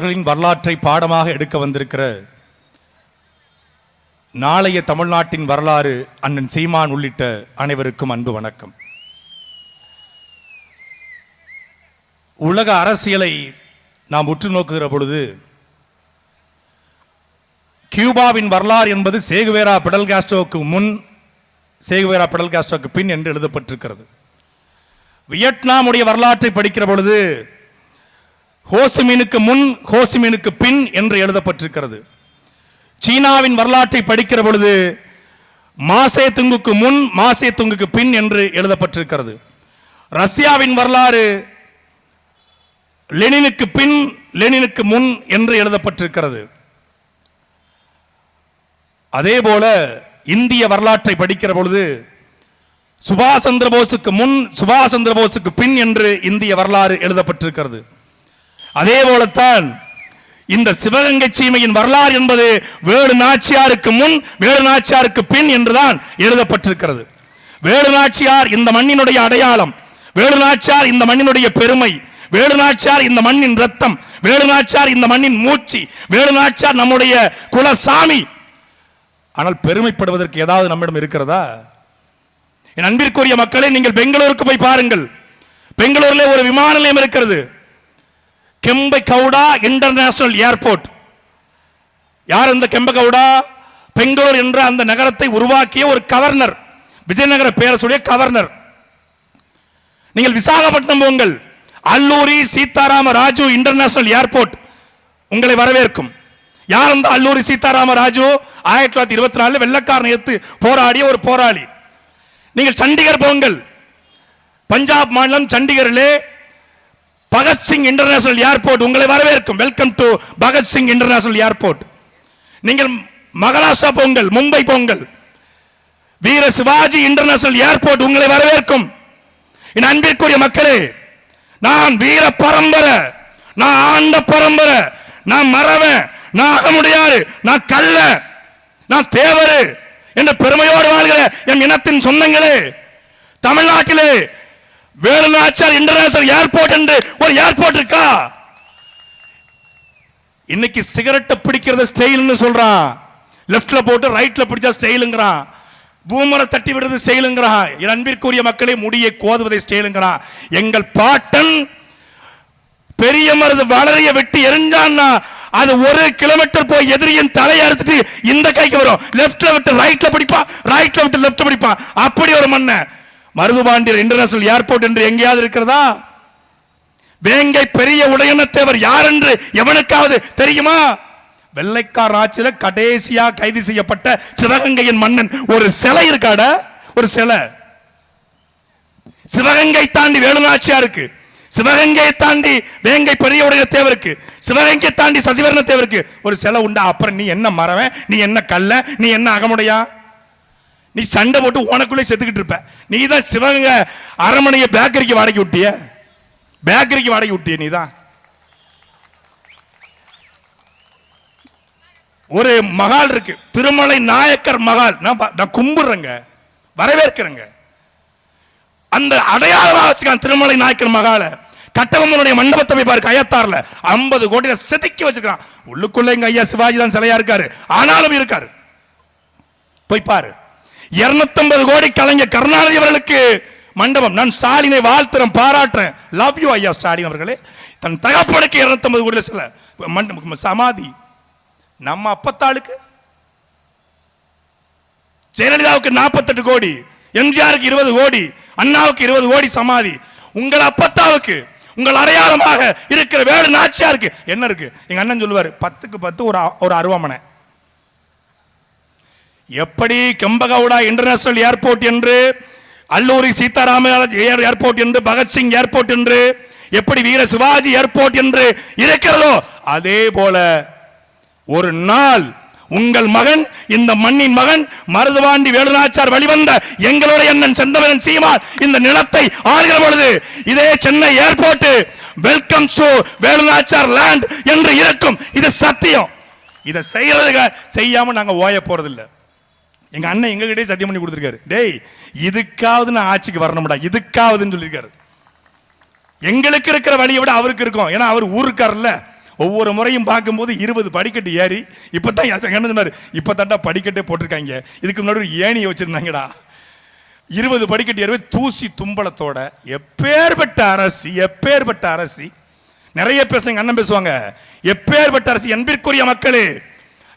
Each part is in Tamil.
அவர்களின் வரலாற்றை பாடமாக எடுக்க வந்திருக்கிற நாளைய தமிழ்நாட்டின் வரலாறு அண்ணன் சீமான் உள்ளிட்ட அனைவருக்கும் அன்பு வணக்கம். உலக அரசியலை நாம் உற்று நோக்குகிற பொழுது கியூபாவின் வரலாறு என்பது சேகுவேரா பிடல் காஸ்ட்ரோவுக்கு முன் சேகுவேரா பிடல் காஸ்டோவுக்கு பின் என்று எழுதப்பட்டிருக்கிறது. வியட்நாமுடைய வரலாற்றை படிக்கிற பொழுது ஹோசிமீனுக்கு முன் ஹோசிமீனுக்கு பின் என்று எழுதப்பட்டிருக்கிறது. சீனாவின் வரலாற்றை படிக்கிற பொழுது மாசே துங்குக்கு முன் மாசே துங்குக்கு பின் என்று எழுதப்பட்டிருக்கிறது. ரஷ்யாவின் வரலாறு லெனினுக்கு பின் லெனினுக்கு முன் என்று எழுதப்பட்டிருக்கிறது. அதே போல இந்திய வரலாற்றை படிக்கிற பொழுது சுபாஷ் சந்திர போஸுக்கு முன் சுபாஷ் சந்திர போஸுக்கு பின் என்று இந்திய வரலாறு எழுதப்பட்டிருக்கிறது. அதே போலத்தான் இந்த சிவகங்கை சீமையின் வரலாறு என்பது வேடு நாச்சியாருக்கு முன் வேடு நாச்சியாருக்கு பின் என்றுதான் எழுதப்பட்டிருக்கிறது. வேடு நாச்சியார் இந்த மண்ணினுடைய அடையாளம் வேடு நாச்சியார் இந்த மண்ணினுடைய பெருமை வேடு நாச்சியார் இந்த மண்ணின் ரத்தம் வேடு நாச்சியார் இந்த மண்ணின் மூச்சு வேடு நாச்சியார் நம்முடைய குலசாமி. ஆனால் பெருமைப்படுவதற்கு ஏதாவது நம்மிடம் இருக்கிறதா? என் அன்பிற்குரிய மக்களே நீங்கள் பெங்களூருக்கு போய் பாருங்கள். பெங்களூர்ல ஒரு விமான நிலையம் இருக்கிறது. Kempe Gowda international airport. யார் இந்த கெம்பகவுடா பெங்களூர் என்ற அந்த நகரத்தை உருவாக்கிய ஒரு கவர்னர். விஜயநகர பேரசுடைய கவர்னர். நீங்கள் விசாகப்பட்டினம் போங்கள். அல்லூரி சீதாராம ராஜு இன்டர்நேஷனல் ஏர்போர்ட் உங்களை வரவேற்கும். யார் அந்த அல்லூரி சீதாராம ராஜு? ஆயிரத்தி தொள்ளாயிரத்தி இருபத்தி நாலு வெள்ளக்காரன் எடுத்து போராடிய ஒரு போராளி. நீங்கள் சண்டிகர் போங்கள். பஞ்சாப் மாநிலம் சண்டிகரிலே பகத்சிங் இன்டர்நேஷனல் ஏர்போர்ட் உங்களை வரவேற்கும். Welcome to Bhagat Singh international airport நீங்கள் மகாராஷ்டிரா போங்கள் மும்பை போங்கள். வீர சிவாஜி இன்டர்நேஷனல் ஏர்போர்ட் உங்களை வரவேற்கும். என் அன்பிற்குரிய மக்களே நான் வீர பரம்பரை நான் ஆண்ட பரம்பரை நான் மறவன் நான் அகமுடையாரு நான் கள்ள நான் தேவரு என்ற பெருமையோடு வாழ்கிற என் இனத்தின் சொந்தங்களே தமிழ்நாட்டிலே வேலுநாச்சார் இன்டர்நேஷனல் ஏர்போர்ட் என்று ஒரு ஏர்போர்ட் இருக்கா? இன்னைக்கு சிகரெட்டை பிடிக்கிறது ஸ்டைல்னு சொல்றான். லெஃப்ட்ல போட்டு ரைட்ல பிடிச்சா ஸ்டைலுங்கிறான். பூமரை தட்டி விடுறது ஸ்டைலுங்கிறான். என் அன்பிற்குரிய மக்களை முடியை கோதுவதை ஸ்டைலுங்கிறான். எங்கள் பாட்டன் பெரிய மருது வளரைய வெட்டி எரிஞ்சான்னா அது ஒரு கிலோமீட்டர் போய் எதிரியின் தலையை அறுத்துட்டு இந்த கைக்கு வரும். லெஃப்ட்ல விட்டு ரைட்ல பிடிப்பான். ரைட்ல விட்டு லெஃப்ட் பிடிப்பான். அப்படி ஒரு மண்ணை. மருதுபாண்டியர் இன்டர்நேஷனல் ஏர்போர்ட் என்று எங்கேயாவது இருக்கிறதா? வேங்கை பெரிய உடையனத்தேவர் யார் என்று எவனுக்காவது தெரியுமா? வெள்ளைக்கார ஆட்சியில் கடைசியா கைது செய்யப்பட்ட சிவகங்கையின் மன்னன். ஒரு சிலை இருக்காட? ஒரு சிலை. சிவகங்கை தாண்டி வேலுநாச்சியா இருக்கு சிவகங்கையை தாண்டி வேங்கை பெரிய உடைய தேவருக்கு சிவகங்கை தாண்டி சசிவர்ண தேவருக்கு ஒரு சிலை உண்டா? அப்புறம் நீ என்ன மறவன் நீ என்ன கல்ல நீ என்ன அகமுடையா? நீ சண்டை போட்டு உனக்குள்ளே செத்துக்கிட்டு இருப்ப. நீ தான் சிவகங்கை அரமனையை பேக்கரிக்கு வாடகை விட்டிய? பேக்கரிக்கு வாடகை விட்டிய நீ தான் ஒரு மகால் இருக்கு. திருமலை நாயக்கர் மகால். நான் நான் கும்பிடுறேங்க. வரவேற்கிறேங்க. அந்த அடையாளமாக வச்சுக்கான் திருமலை நாயக்கர் மகால. கட்டபொம்மனுடைய மண்டபத்தை போய் பாரு கயத்தார்ல ஐம்பது கோடியில செதுக்கி வச்சிருக்கான் உள்ளுக்குள்ள எங்க ஐயா சிவாஜி தான் சிலையா இருக்காரு. ஆனாலும் இருக்காரு. போய் பாரு. 250 கோடி கலைஞர் கருணாநிதி அவர்களுக்கு மண்டபம். நான் ஸ்டாலினை வாழ்த்துறேன் பாராட்டுறேன். லவ் யூ ஐயா ஸ்டாலின் அவர்களே. தன் தகப்பனுக்கு 250 கோடியில சில மண்டபம் சமாதி. நம்ம அப்பத்தாளுக்கு? ஜெயலலிதாவுக்கு 48 கோடி எம்ஜிஆருக்கு இருபது கோடி அண்ணாவுக்கு இருபது கோடி சமாதி. உங்கள் அப்பத்தாவுக்கு உங்கள் அடையாளமாக இருக்கிற வேலு நாச்சியாருக்கு. என்ன இருக்கு? எங்க அண்ணன் சொல்லுவார் பத்துக்கு பத்து ஒரு அ- ஒரு அருவாமனை. எப்படி கெம்பகவுடா இன்டர்நேஷனல் ஏர்போர்ட் என்று அல்லூரி சீதாராம ஏர் ஏர்போர்ட் என்று பகத்சிங் ஏர்போர்ட் என்று எப்படி வீர சிவாஜி ஏர்போர்ட் என்று இருக்கிறதோ அதே போல ஒரு நாள் உங்கள் மகன் இந்த மண்ணின் மகன் மருதுவாண்டி வேலுநாச்சார் வழிவந்த எங்களுடைய அண்ணன் செந்தவரன் சீமான் இந்த நிலத்தை ஆளுகிற பொழுது இதே Chennai airport welcome to Velunachiyar land என்று இருக்கும். இது சத்தியம். இதை செய்யறதுக்கு செய்யாம நாங்க ஓய போறதில்லை. எங்க அண்ணன் எங்க கிட்டே சத்தியம் பண்ணி கொடுத்துருக்காரு. டேய் இதுக்காவது நான் ஆட்சிக்கு வரணும்டா. இதுக்காவதுன்னு சொல்லியிருக்காரு. எங்களுக்கு இருக்கிற வழியை விட அவருக்கு இருக்கும். ஏன்னா அவர் ஊருக்காரல்ல ஒவ்வொரு முறையும் பார்க்கும்போது இருபது படிக்கட்டு ஏறி இப்போ தான் என்ன இப்போ தாண்டா படிக்கட்டே போட்டிருக்காங்க. இதுக்கு முன்னாடி ஒரு ஏணியை வச்சுருந்தாங்கடா. இருபது படிக்கட்டு ஏறவே தூசி தும்பலத்தோட எப்பேற்பட்ட அரசி எப்பேற்பட்ட அரசி. நிறைய பேசுங்க அண்ணன் பேசுவாங்க. எப்பேற்பட்ட அரசி என்பிற்குரிய மக்களே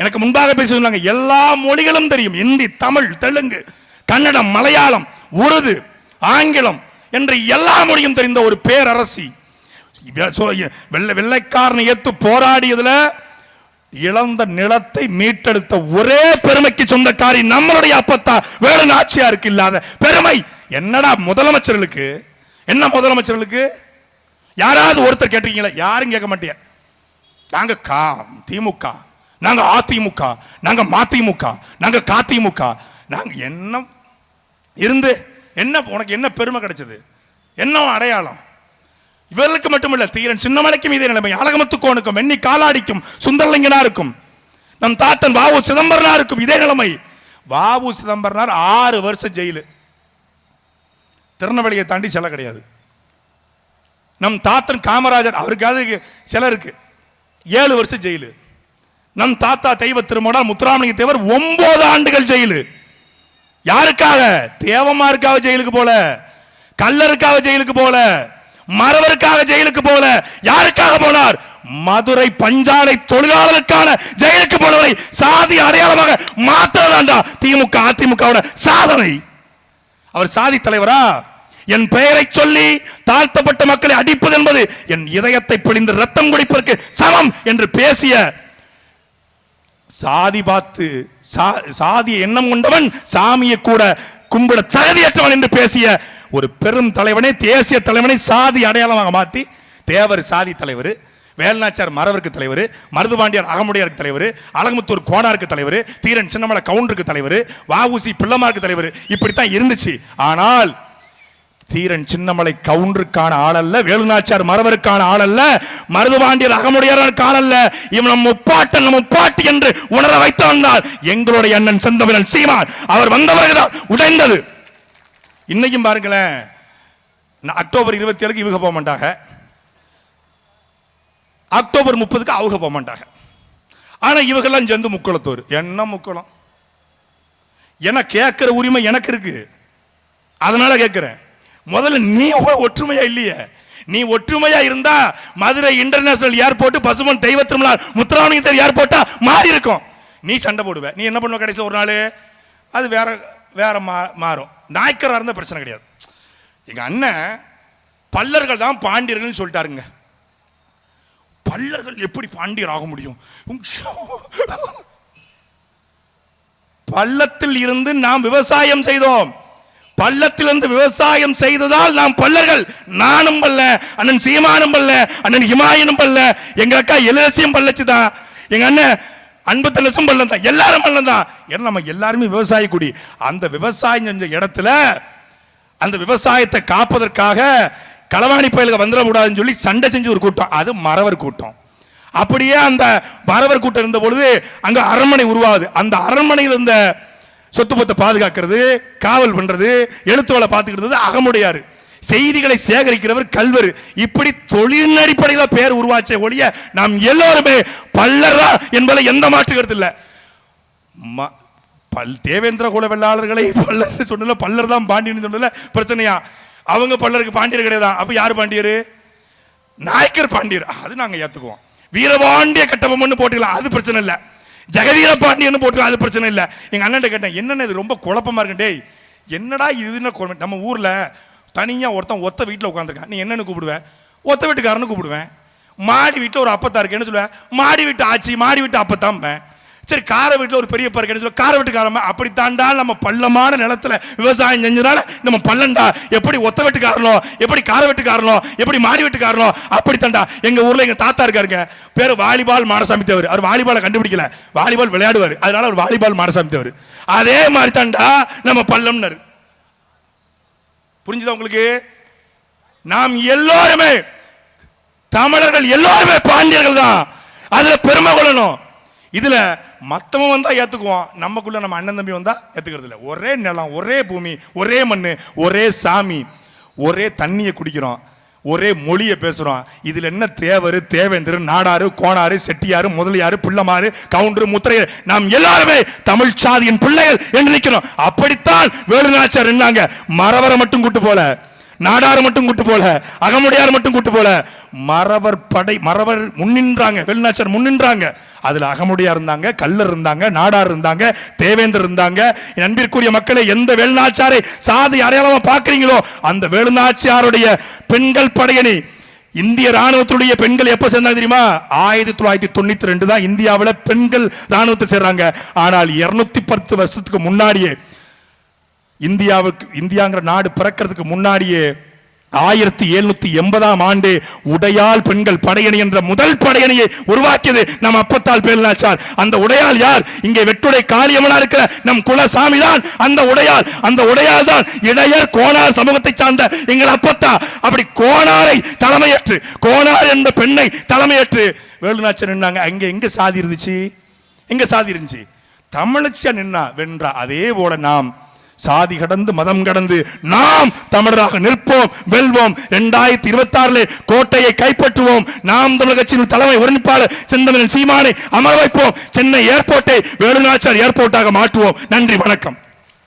எனக்கு முன்பாக பேசி சொன்னாங்க எல்லா மொழிகளும் தெரியும். இந்தி தமிழ் தெலுங்கு கன்னடம் மலையாளம் உருது ஆங்கிலம் என்ற எல்லா மொழியும் தெரிந்த ஒரு பேரரசி. சோ- வெள்ளை வெள்ளைக்காரனை ஏத்து போராடியதுல இழந்த நிலத்தை மீட்டெடுத்த ஒரே பெருமைக்கு சொந்தக்காரி நம்மளுடைய அப்பத்தா வேறு நாச்சியாருக்கு இல்லாத பெருமை. என்னடா முதலமைச்சர்களுக்கு? என்ன முதலமைச்சர்களுக்கு? யாராவது ஒருத்தர் கேட்டிருக்கீங்களா? யாரும் கேட்க மாட்டியா? நாங்க கா திமுக நாங்க அதிமுக நாங்க மதிமுக நாங்க காதிமுக. நாங்க என்ன இருந்து என்ன உனக்கு என்ன பெருமை கிடைச்சது? என்ன அடையாளம்? இவர்களுக்கு மட்டுமல்ல தீரன் சின்னமலைக்கும் இதே நிலைமை. அழகமத்துக்கோனுக்கும் வெண்ணி காலாடிக்கும் சுந்தரலிங்கனாருக்கும் நம் தாத்தன் வாவு சிதம்பரனாருக்கும் இதே நிலைமை. வாவு சிதம்பரனார் ஆறு வருஷம் ஜெயிலு. திருநெல்வேலியை தாண்டி செல்ல கிடையாது. நம் தாத்தன் காமராஜர் அவருக்காவது சிலை இருக்கு ஏழு வருஷம் ஜெயிலு. நம் தாத்தா தெய்வ திருமணம் முத்துராமலிங்க தேவர் ஒன்பது ஆண்டுகள் ஜெயிலு. யாருக்காக? தேவமாருக்காக ஜெயிலுக்கு போல கல்லருக்காக ஜெயிலுக்கு போல மறவருக்காக ஜெயிலுக்கு போல யாருக்காக போனார்? மதுரை பஞ்சாலை தொழிலாளருக்கான ஜெயிலுக்கு போனவரை சாதி அடையாளமாக மாற்றதாண்டா திமுக அதிமுகவோட சாதனை. அவர் சாதி தலைவரா? என் பெயரை சொல்லி தாழ்த்தப்பட்ட மக்களை அடிப்பது என்பது என் இதயத்தை பிழிந்து ரத்தம் குடிப்பதற்கு சமம் என்று பேசிய சாதி பார்த்து சா- எண்ணம் கொண்டவன் சாமியை கூட கும்பிட தகுதியற்றவன் என்று பேசிய ஒரு பெரும் தலைவனை தேசிய தலைவனை சாதி அடையாளமாக மாத்தி தேவர் சாதி தலைவர் வேல்நாச்சார் மறவருக்கு தலைவர் மருதுபாண்டியார் அகமுடையாருக்கு தலைவர் அலகமுத்தூர் கோனாருக்கு தலைவர் தீரன் சின்னமலை கவுண்டருக்கு தலைவர் வாவுசி பிள்ளமாருக்கு தலைவர் இப்படித்தான் இருந்துச்சு. ஆனால் தீரன் சின்னமலை கவுண்டருக்கான ஆளல்ல வேலுநாச்சார் மறவருக்கான ஆளல்ல மருதுபாண்டியர் அகமுடையாருக்கு அல்ல இவன் முப்பாட்டன் முப்பாட்டி என்று உணர வைத்து வந்தார். எங்களுடைய அண்ணன் செந்தமிழன் சீமான் அவர் வந்தவர்கள் உடைந்தது. இன்னைக்கும் பாருங்களேன் நான் அக்டோபர் இருபத்தி ஏழுக்கு இவங்க போக மாட்டாங்க. அக்டோபர் முப்பதுக்கு அவங்க போக மாட்டாங்க. ஆனா இவங்கெல்லாம் சேர்ந்து முக்குளத்தோர். என்ன முக்குளம்? என கேட்குற உரிமை எனக்கு இருக்கு. அதனால கேட்குறேன். முதல்ல நீ ஒற்றுமையா இல்லையே? நீ ஒற்றுமையா இருந்தா மதுரை இன்டர்நேஷனல் ஏர்போர்ட் பசுமன் தெய்வ திருமலா முத்துராமலிங்க ஏர்போர்ட்டா மாறி இருக்கும் நீ சண்டை போடுவ. நீ என்ன பண்ணுவ கடைசியில் ஒரு நாள்? அது வேற வேற மா மாறும். நாய்க்கராக இருந்தால் பிரச்சனை கிடையாது. எங்கள் அண்ணன் பல்லர்கள் தான் பாண்டியர்கள்னு சொல்லிட்டாருங்க. பல்லர்கள் எப்படி பாண்டியர் ஆக முடியும்? பள்ளத்தில் இருந்து நாம் விவசாயம் செய்தோம். பள்ளத்திலிருந்து விவசாயம் செய்ததால் நாம் பல்லர்கள் நானும் பல்ல அண்ணன் சீமானும் பல்ல அண்ணன் ஹிமாயனும் பல்ல எங்க அக்கா எலசியும் பல்லச்சுதான் எங்க அண்ணன் அன்பு தலசும் பள்ளம் தான் எல்லாரும் பள்ளம் தான் ஏன்னா நம்ம எல்லாருமே விவசாய குடி. அந்த விவசாயம் செஞ்ச இடத்துல அந்த விவசாயத்தை காப்பதற்காக களவாணி பயலுக்கு வந்துட கூடாதுன்னு சொல்லி சண்டை செஞ்சு ஒரு கூட்டம். அது மறவர் கூட்டம். அப்படியே அந்த மறவர் கூட்டம் இருந்த பொழுது அங்கே அரண்மனை உருவாகுது. அந்த அரண்மனையில் இருந்த சொத்து பத்தை பாதுகாக்கிறது காவல் பண்றது எழுத்துவளை பார்த்துக்கிறது அகமுடையாரு. செய்திகளை சேகரிக்கிறவர் கல்வர். இப்படி தொழிலின் அடிப்படையில் பேர் உருவாச்சே ஒழிய நாம் எல்லோருமே பல்லரா என்பதை எந்த மாற்று கருத்து இல்லை. ம- பல் தேவேந்திர குல வெள்ளாளர்களை பல்லர் சொன்னல பல்லர் தான் பாண்டியன்னு சொன்னல பிரச்சனையா? அவங்க பல்லருக்கு பாண்டியர் கிடையாதா? அப்போ யார் பாண்டியர்? நாயக்கர் பாண்டியர். அது நாங்கள் ஏற்றுக்குவோம் வீரபாண்டிய கட்டபொம்மன் போட்டுக்கலாம் அது பிரச்சனை இல்லை. ஜெகவீர பாண்டியன்னு போட்டுக்கலாம் அது பிரச்சனை இல்லை. எங்கள் அண்ணன் கேட்டேன் என்னென்ன இது ரொம்ப குழப்பமாக இருக்கு டேய் என்னடா இதுன்னு குழம்பு நம்ம ஊரில் தனியாக ஒருத்தன் ஒத்த வீட்டில் உட்காந்துருக்கான் நீ என்னென்னு கூப்பிடுவேன் ஒத்த வீட்டுக்காரன்னு கூப்பிடுவேன். மாடி வீட்டில் ஒரு அப்பத்தா இருக்கேன்னு சொல்லுவேன் மாடி வீட்டு ஆச்சி மாடி வீட்டு அப்பத்தாம்பேன். சரி கார வீட்டில் ஒரு பெரிய இருக்கேன்னு சொல்ல கார வீட்டுக்காரமா அப்படி தாண்டா நம்ம பள்ளமான நிலத்துல விவசாயம் செஞ்சதுனால நம்ம பள்ளண்டா எப்படி ஒத்த வீட்டுக்காரனோ எப்படி கார வீட்டுக்காரனோ எப்படி மாடி வீட்டுக்காரனோ அப்படி தாண்டா எங்க ஊர்ல எங்க தாத்தா இருக்காருங்க. பேர் வாலிபால் மாடசாமி தேவர். அவர் வாலிபாலை கண்டுபிடிக்கல. வாலிபால் விளையாடுவார். அதனால அவர் வாலிபால் மாடசாமி தேவர். அதே மாதிரி தாண்டா நம்ம பள்ளம்னர். புரிஞ்சுதா உங்களுக்கு? நாம் எல்லோருமே தமிழர்கள் எல்லோருமே பாண்டியர்கள் தான் அதுல பெருமை கொள்ளணும். இதுல மற்றவன் வந்தால் ஏற்றுக்குவோம் நமக்குள்ளே நம்ம அண்ணன் தம்பி வந்தால் ஏத்துக்கிறது ஒரே நிலம் ஒரே பூமி ஒரே மண் ஒரே சாமி ஒரே தண்ணியை குடிக்கிறோம் ஒரே மொழியை பேசுகிறோம் இதில் என்ன தேவர் தேவேந்திரன் நாடாறு கோணாறு செட்டியாறு முதலியார் பிள்ளமாறு கவுண்டரு முத்திரையர் நாம் எல்லாருமே தமிழ் சாதியின் பிள்ளைகள் என்று நிற்கிறோம். அப்படித்தான் வேலுநாச்சார் என்னாங்க மறவரை மட்டும் கூட்டு போல நாடார் மட்டும் கூட்டு போல அகமுடையார் மட்டும் கூட்டு போல. மறவர் படை மறவர் முன்னின்றாங்க. வேலுநாச்சார் முன்னின்றாங்க. அதில் அகமுடியா இருந்தாங்க கல்லர் இருந்தாங்க நாடார் இருந்தாங்க தேவேந்தர் இருந்தாங்க. என் அன்பிற்குரிய மக்களை எந்த வேலுநாச்சாரை சாதி அடையாளமா பார்க்குறீங்களோ அந்த வேலுநாச்சியாருடைய பெண்கள் படையணி இந்திய ராணுவத்துடைய பெண்கள் எப்ப சேர்ந்தாங்க தெரியுமா? ஆயிரத்தி தொள்ளாயிரத்தி தொண்ணூத்தி ரெண்டு தான் இந்தியாவில் பெண்கள் ராணுவத்தை சேர்றாங்க. ஆனால் இருநூத்தி பத்து வருஷத்துக்கு முன்னாடியே இந்தியாவுக்கு இந்தியாங்கிற நாடு பிறக்கிறதுக்கு முன்னாடியே ஆயிரத்தி எழுநூத்தி எண்பதாம் ஆண்டு உடையால் பெண்கள் படையணி என்ற முதல் படையணியை உருவாக்கியது நம் அப்பத்தால் பேர்லாச்சார் அந்த உடையால் யார்? இங்கே வெட்டுடை காளியம்மனா இருக்கிற நம் குலசாமி தான். அந்த உடையால் அந்த உடையால் தான் இடையர் கோணார் சமூகத்தை சார்ந்த எங்கள் அப்பத்தா. அப்படி கோணாரை தலைமையற்று கோணார் என்ற பெண்ணை தலைமையற்று வேலுநாச்சர் நின்னாங்க. அங்க எங்க சாதி இருந்துச்சு? எங்க சாதி இருந்துச்சு? தமிழச்சியா நின்னா வென்றா அதே போல நாம் சாதி கடந்து மதம் கடந்து நாம் தமிழராக நிற்போம் வெல்வோம். இரண்டாயிரத்தி இருபத்தி ஆறுல கோட்டையை கைப்பற்றுவோம். நாம் தமிழக கட்சியின் தலைமை ஒருங்கிப்பாளர் செந்தமிழன் சீமானை அமர வைப்போம். சென்னை ஏர்போர்ட்டை வேலுநாச்சார் ஏர்போர்ட்டாக மாற்றுவோம். நன்றி வணக்கம்.